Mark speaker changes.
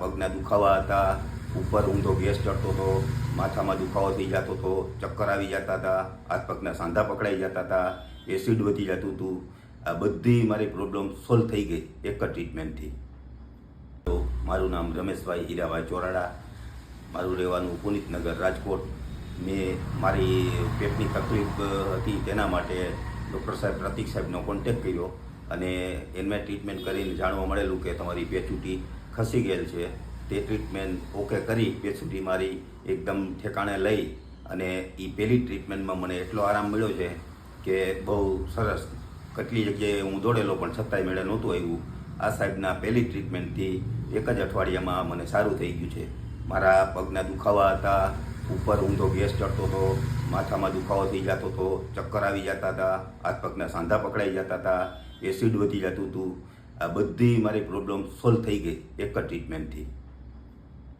Speaker 1: પગના દુખાવા હતા, ઉપર ઊંધો ગેસ ચડતો હતો, માથામાં દુખાવો થઈ જતો હતો, ચક્કર આવી જતા હતા, હાથ પગના સાંધા પકડાઈ જતા હતા, એસિડ વધી જતું હતું. આ બધી મારી પ્રોબ્લેમ સોલ્વ થઈ ગઈ એક જ ટ્રીટમેન્ટથી તો મારું નામ રમેશભાઈ હીરાભાઈ ચોરાડા, મારું રહેવાનું પુનિતનગર રાજકોટ. મેં મારી પેટની તકલીફ હતી તેના માટે ડૉક્ટર સાહેબ પ્રતિક સાહેબનો કોન્ટેક્ટ કર્યો અને એમને ટ્રીટમેન્ટ કરીને જાણવા મળેલું કે તમારી પેચુટી ખસી ગયેલ છે. તે ટ્રીટમેન્ટ ઓકે કરી પેચુટી મારી એકદમ ઠેકાણે લઈ અને એ પહેલી ટ્રીટમેન્ટમાં મને એટલો આરામ મળ્યો છે કે બહુ સરસ. કેટલી જગ્યાએ હું દોડેલો પણ છતાંય મેળે નહોતું આવ્યું. આ સાહેબના પહેલી ટ્રીટમેન્ટથી એક જ અઠવાડિયામાં મને સારું થઈ ગયું છે. મારા પગના દુખાવા હતા, ઉપર ઊંધો ગેસ ચડતો હતો, માથામાં દુખાવો થઈ જતો હતો, ચક્કર આવી જતા હતા, હાથ પગના સાંધા પકડાઈ જતા હતા, એસિડ વધી જતું હતું. આ બધી મારી પ્રોબ્લેમ સોલ્વ થઈ ગઈ એક જ ટ્રીટમેન્ટથી